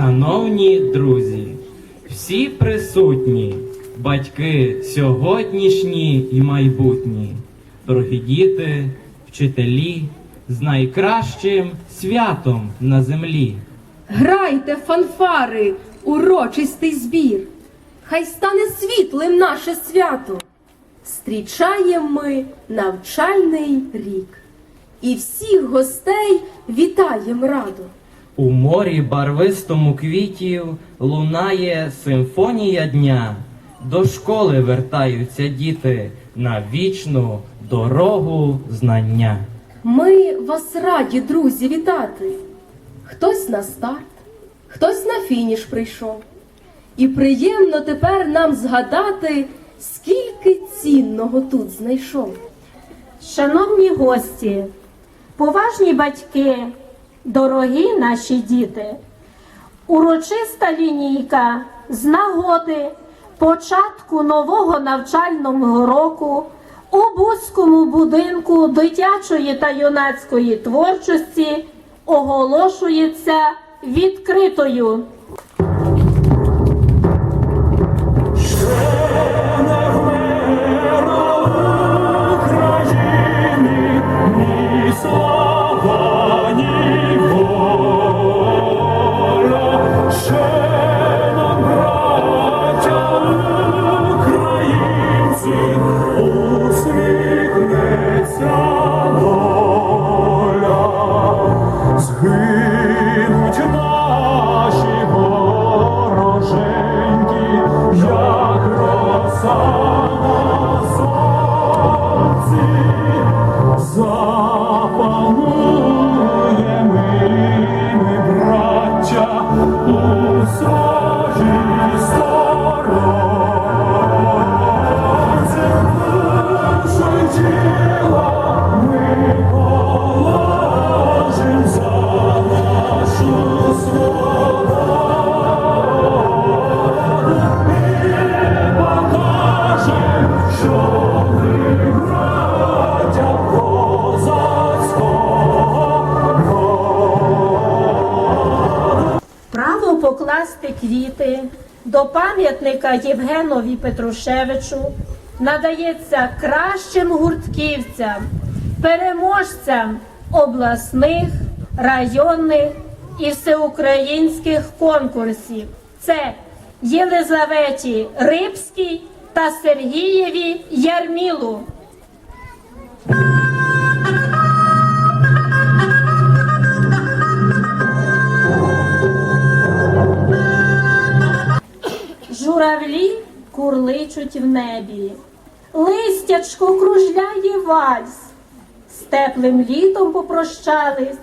Шановні друзі, всі присутні, батьки сьогоднішні і майбутні, дорогі діти, вчителі з найкращим святом на землі. Грайте фанфари, урочистий збір. Хай стане світлим наше свято. Зустрічаємо ми навчальний рік. І всіх гостей вітаєм радо. У морі барвистому квітів лунає симфонія дня. До школи вертаються діти на вічну дорогу знання. Ми вас раді, друзі, вітати. Хтось на старт, хтось на фініш прийшов. І приємно тепер нам згадати, скільки цінного тут знайшов. Шановні гості, поважні батьки, дорогі наші діти, урочиста лінійка з нагоди початку нового навчального року у Бузькому будинку дитячої та юнацької творчості оголошується відкритою. Пам'ятника Євгенові Петрушевичу надається кращим гуртківцям, переможцям обласних, районних і всеукраїнських конкурсів. Це Єлизаветі Рибській та Сергієві Ярмілу. Курличуть в небі, листячко кружляє вальс, з теплим літом попрощались,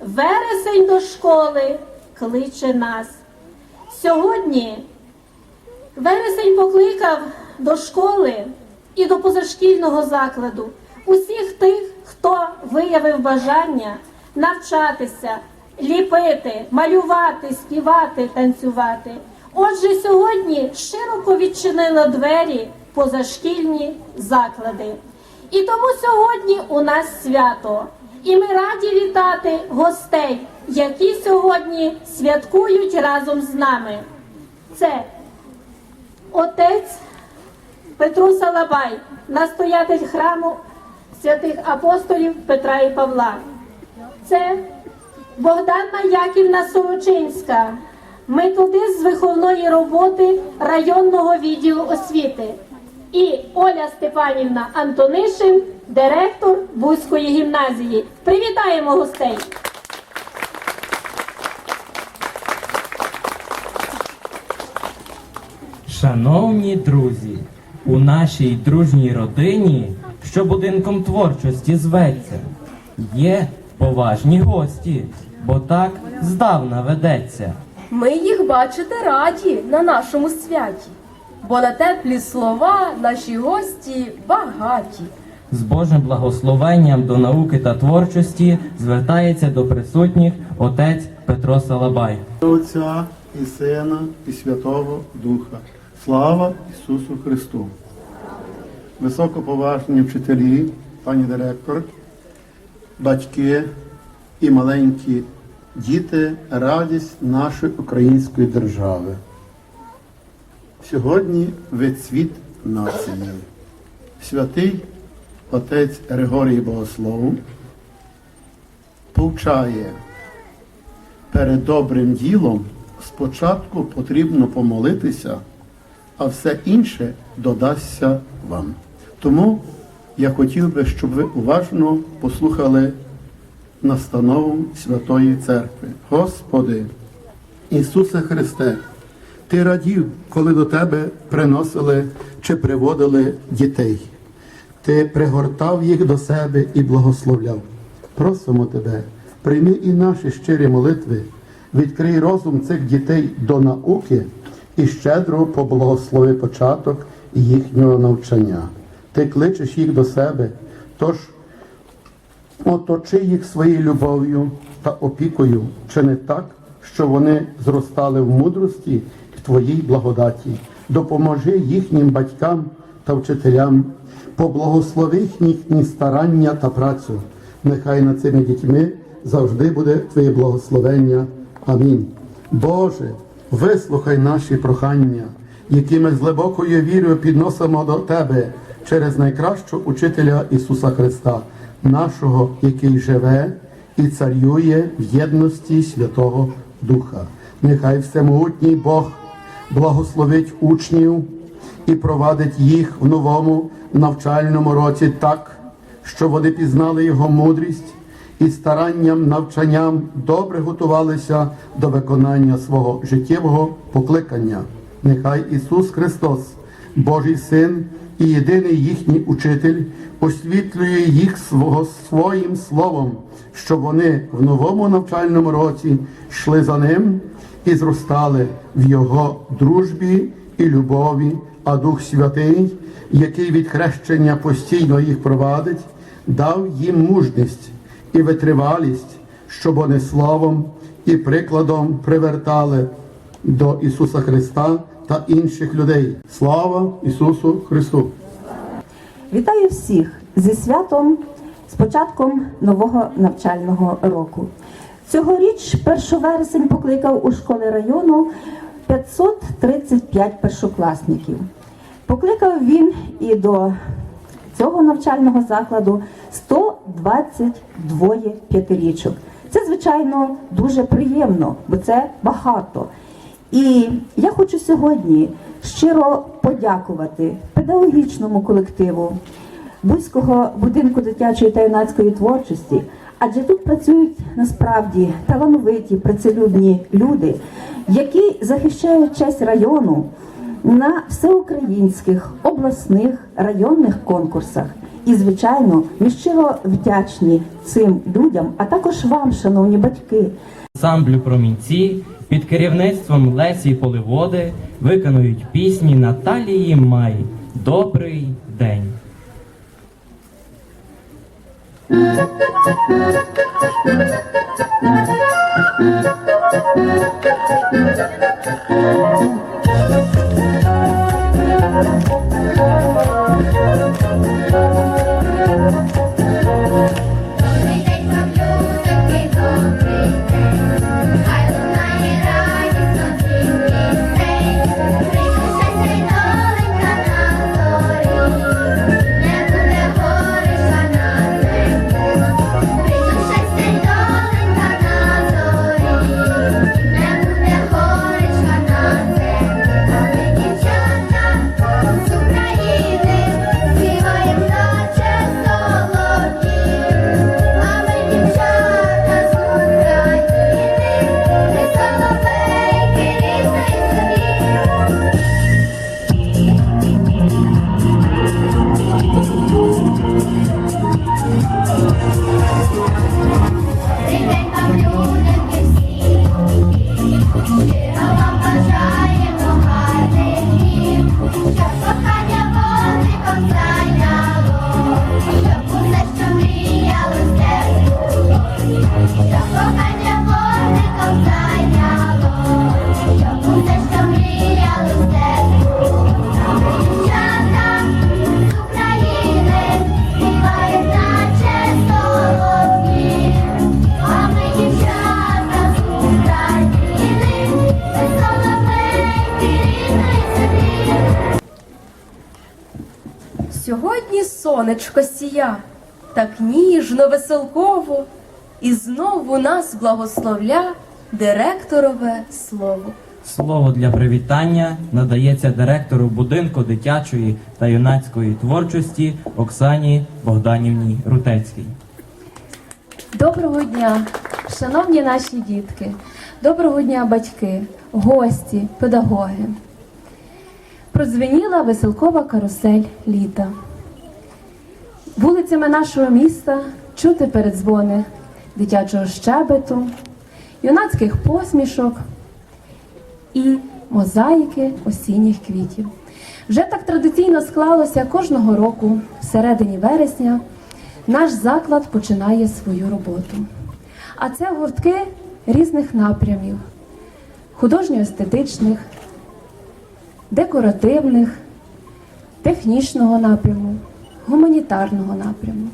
вересень до школи кличе нас. Сьогодні вересень покликав до школи і до позашкільного закладу усіх тих, хто виявив бажання навчатися, ліпити, малювати, співати, танцювати. Отже, сьогодні широко відчинила двері позашкільні заклади. І тому сьогодні у нас свято. І ми раді вітати гостей, які сьогодні святкують разом з нами. Це отець Петро Салабай, настоятель храму святих апостолів Петра і Павла. Це Богдана Яківна Сорочинська, методист з виховної роботи районного відділу освіти. І Оля Степанівна Антонишин, директор Бузької гімназії. Привітаємо гостей! Шановні друзі, у нашій дружній родині, що будинком творчості зветься, є поважні гості, бо так здавна ведеться. Ми їх бачити раді на нашому святі, бо на теплі слова наші гості багаті. З Божим благословенням до науки та творчості звертається до присутніх отець Петро Салабай. Отця і Сина, і Святого Духа. Слава Ісусу Христу! Високоповажні вчителі, пані директор, батьки і маленькі діти, радість нашої української держави. Сьогодні ви цвіт нації. Святий отець Григорій Богослов повчає, перед добрим ділом спочатку потрібно помолитися, а все інше додасться вам. Тому я хотів би, щоб ви уважно послухали настанову Святої Церкви. Господи, Ісусе Христе, Ти радів, коли до Тебе приносили чи приводили дітей. Ти пригортав їх до себе і благословляв. Просимо Тебе, прийми і наші щирі молитви, відкрий розум цих дітей до науки і щедро поблагослови початок їхнього навчання. Ти кличеш їх до себе, тож оточи їх своєю любов'ю та опікою, чи не так, що вони зростали в мудрості в Твоїй благодаті. Допоможи їхнім батькам та вчителям, поблагослови їхні старання та працю. Нехай над цими дітьми завжди буде Твоє благословення. Амінь. Боже, вислухай наші прохання, які ми з глибокою вірою підносимо до Тебе через найкращого учителя Ісуса Христа, нашого, який живе і царює в єдності Святого Духа. Нехай всемогутній Бог благословить учнів і провадить їх в новому навчальному році так, щоб вони пізнали Його мудрість і старанням, навчанням добре готувалися до виконання свого життєвого покликання. Нехай Ісус Христос, Божий Син і єдиний їхній учитель, освітлює їх свого своїм словом, щоб вони в новому навчальному році йшли за ним і зростали в Його дружбі і любові, а Дух Святий, який від хрещення постійно їх провадить, дав їм мужність і витривалість, щоб вони словом і прикладом привертали до Ісуса Христа та інших людей. Слава Ісусу Христу! Вітаю всіх зі святом з початком нового навчального року. Цьогоріч 1 вересень покликав у школи району 535 першокласників. Покликав він і до цього навчального закладу 122 п'ятирічок. Це, звичайно, дуже приємно, бо це багато. І я хочу сьогодні щиро подякувати педагогічному колективу Бузького будинку дитячої та юнацької творчості, адже тут працюють насправді талановиті, працелюбні люди, які захищають честь району на всеукраїнських обласних районних конкурсах. І, звичайно, ми щиро вдячні цим людям, а також вам, шановні батьки, Ансамблю промінці під керівництвом Лесі Поливоди виконують пісні Наталії Май. Добрий день. Добрий сонечко сія, так ніжно, веселково, і знову нас благословля директорове слово. Слово для привітання надається директору будинку дитячої та юнацької творчості Оксані Богданівні Рутецькій. Доброго дня, шановні наші дітки, доброго дня, батьки, гості, педагоги. Продзвеніла веселкова карусель літа. Вулицями нашого міста чути передзвони дитячого щебету, юнацьких посмішок і мозаїки осінніх квітів. Вже так традиційно склалося кожного року, всередині вересня, наш заклад починає свою роботу. А це гуртки різних напрямів: художньо-естетичних, декоративних, технічного напряму, гуманітарного напряму.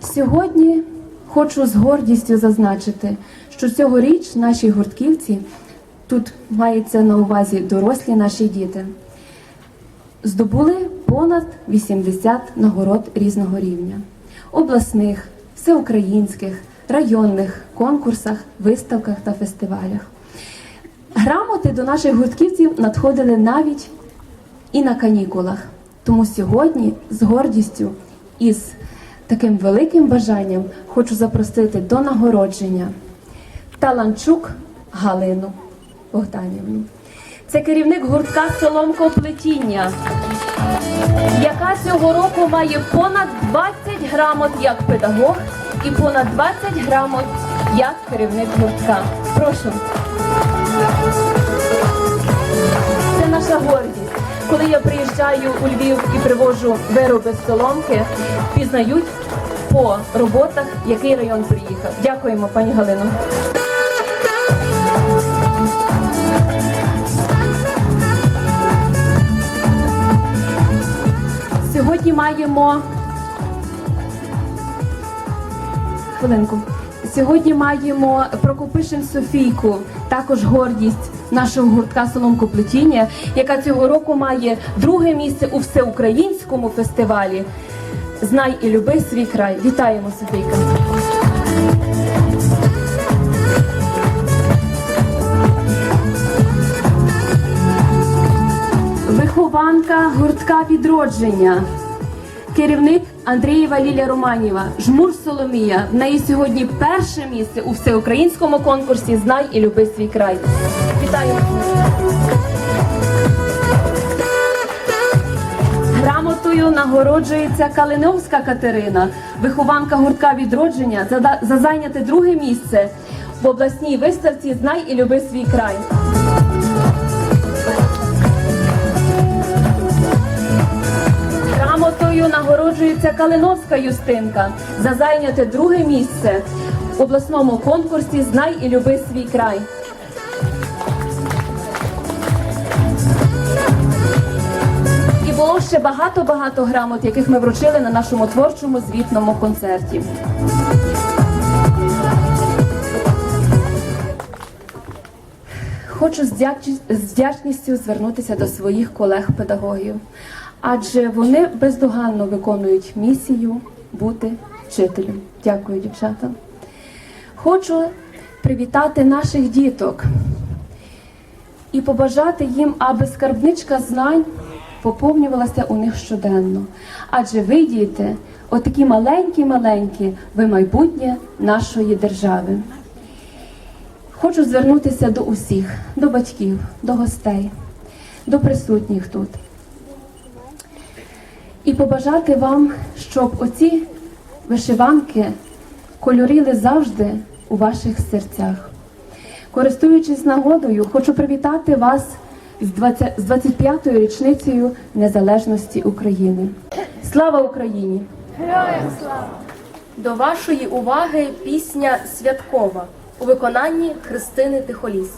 Сьогодні хочу з гордістю зазначити, що цьогоріч наші гуртківці, тут мається на увазі дорослі наші діти, здобули понад 80 нагород різного рівня обласних, всеукраїнських, районних конкурсах, виставках та фестивалях. Грамоти до наших гуртківців надходили навіть і на канікулах. Тому сьогодні з гордістю і з таким великим бажанням хочу запросити до нагородження Таланчук Галину Богданівну. Це керівник гуртка Соломко-плетіння, яка цього року має понад 20 грамот як педагог і понад 20 грамот як керівник гуртка. Прошу. Це наша гордість. Коли я приїжджаю у Львів і привожу вироби з соломки, пізнають по роботах, який район приїхав. Дякуємо, пані Галино. Сьогодні маємо хвилинку. Сьогодні маємо Прокопишин Софійку, також гордість нашого гуртка Соломко плетіння, яка цього року має друге місце у всеукраїнському фестивалі. Знай і люби свій край. Вітаємо, Софійка. Вихованка гуртка відродження. Керівник Андрієва Лілія Романєва, жмур Соломія. В неї сьогодні перше місце у всеукраїнському конкурсі Знай і люби свій край. Вітаю! Грамотою нагороджується Калиновська Катерина, вихованка гуртка відродження за, за зайняте друге місце в обласній виставці Знай і люби свій край. Грамотою нагороджується Калиновська Юстинка за зайняте друге місце в обласному конкурсі Знай і люби свій край. Було ще багато-багато грамот, яких ми вручили на нашому творчому звітному концерті. Хочу з вдячністю звернутися до своїх колег-педагогів, адже вони бездоганно виконують місію бути вчителем. Дякую, дівчата. Хочу привітати наших діток і побажати їм, аби скарбничка знань поповнювалася у них щоденно. Адже ви, діти, отакі маленькі-маленькі, ви майбутнє нашої держави. Хочу звернутися до усіх, до батьків, до гостей, до присутніх тут. І побажати вам, щоб оці вишиванки кольоріли завжди у ваших серцях. Користуючись нагодою, хочу привітати вас з 20 з 25-ю річницею незалежності України. Слава Україні! До вашої уваги пісня святкова у виконанні Христини Тихоліс.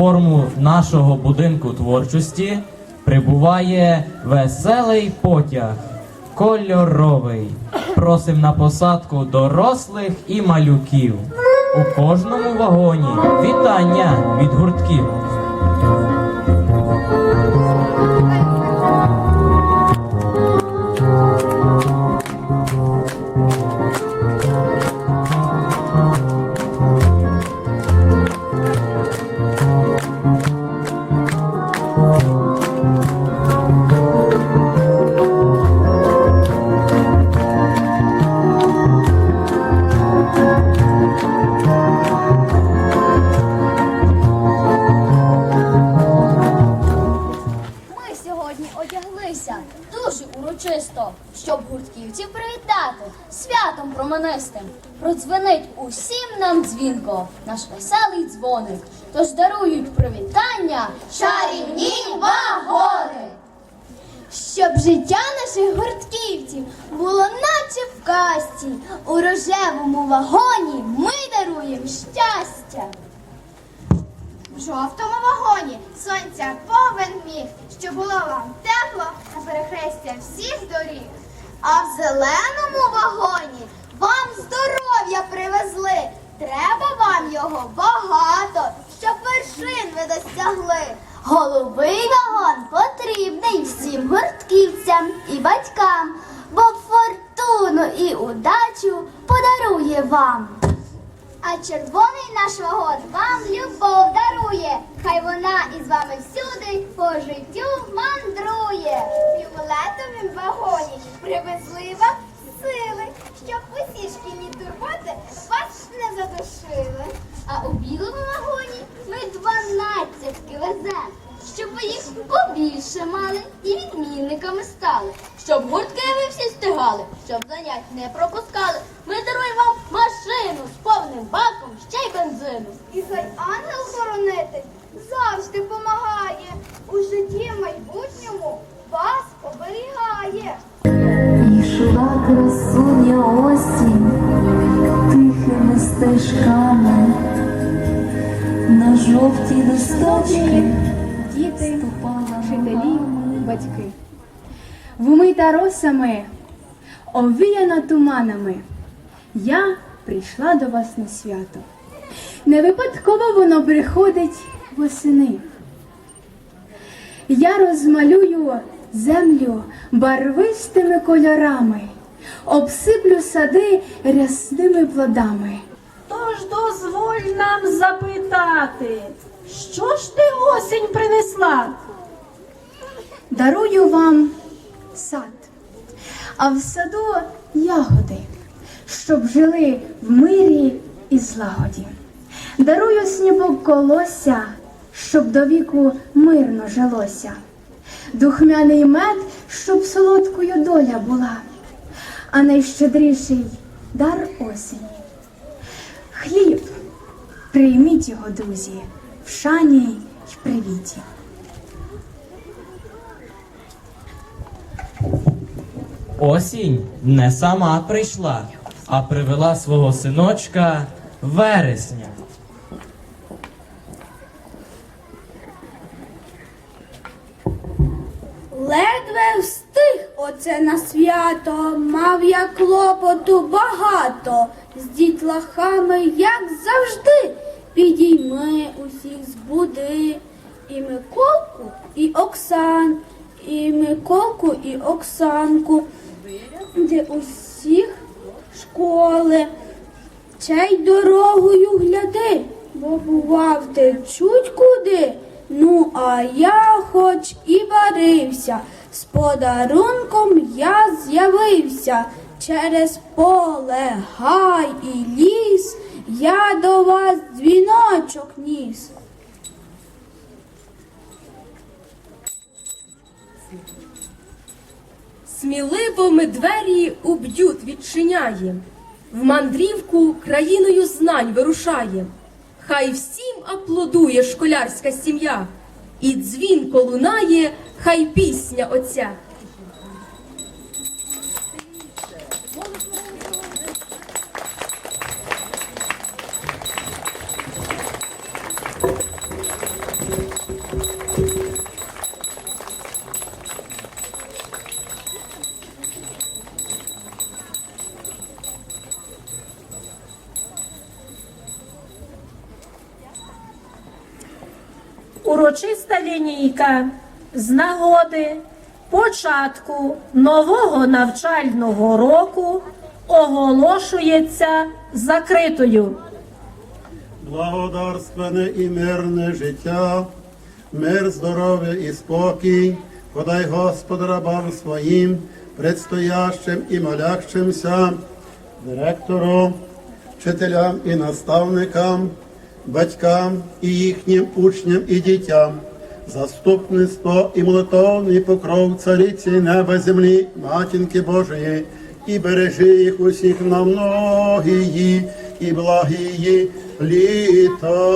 Платформу нашого будинку творчості прибуває веселий потяг, кольоровий. Просим на посадку дорослих і малюків. У кожному вагоні вітання від гуртків. Святом. Продзвенить усім нам дзвінко, наш веселий дзвоник. Тож дарують привітання чарівні вагони. Щоб життя наших гуртківців було наче в касті, у рожевому вагоні ми даруємо щастя. В жовтому вагоні сонця повен міг, що було вам тепло на перехрестя всіх доріг. А в зеленому вагоні вам здоров'я привезли. Треба вам його багато, щоб вершин ви досягли. Голубий вагон потрібний всім гуртківцям і батькам, бо фортуну і удачу подарує вам. А червоний наш вагон вам любов дарує. Хай вона із вами всюди по життю мандрує. В фіолетовім вагоні привезли вам сили, щоб усі шкільні турботи вас не задушили. А у білому вагоні ми дванадцятки веземо, щоб ви їх побільше мали і відмінниками стали. Щоб гуртки ви всі стигали, щоб занять не пропускали. Ми даруємо вам машину з повним баком ще й бензину. І хай жовті Діти, вчителі, батьки. Вмита росами, овіяна туманами. Я прийшла до вас на свято. Не випадково воно приходить восени. Я розмалюю землю барвистими кольорами, обсиплю сади рясними плодами. Тож дозволь нам запитати, що ж ти осінь принесла? Дарую вам сад, а в саду ягоди, щоб жили в мирі і злагоді. Дарую сніпок колосся, щоб до віку мирно жилося. Духмяний мед, щоб солодкою доля була, а найщедріший дар осені. Хліб, прийміть його, друзі, в шані й привіті. Осінь не сама прийшла, а привела свого синочка вересня. Ледве встиг оце на свято. мав я клопоту багато, з дітлахами, як завжди, підійми усіх збуди. І Миколку, і Оксан, і Миколку, і Оксанку, де усіх школи. Чай дорогою гляди, бо бував течуть куди. Ну, а я хоч і варився, з подарунком я з'явився. Через поле, гай і ліс я до вас дзвіночок ніс. Сміливо ми двері у б'ют відчиняєм, в мандрівку країною знань вирушаєм. Хай всім аплодує школярська сім'я, і дзвінко лунає, хай пісня отця. Урочиста лінійка з нагоди початку нового навчального року оголошується закритою. Благодарственне і мирне життя, мир, здоров'я і спокій, подай Господь рабам своїм, предстоящим і молящимся, директору, вчителям і наставникам, батькам і їхнім учням і дітям, заступництво і молитовний покров цариці неба землі, матінки Божої, і бережи їх усіх на многії і благії літа.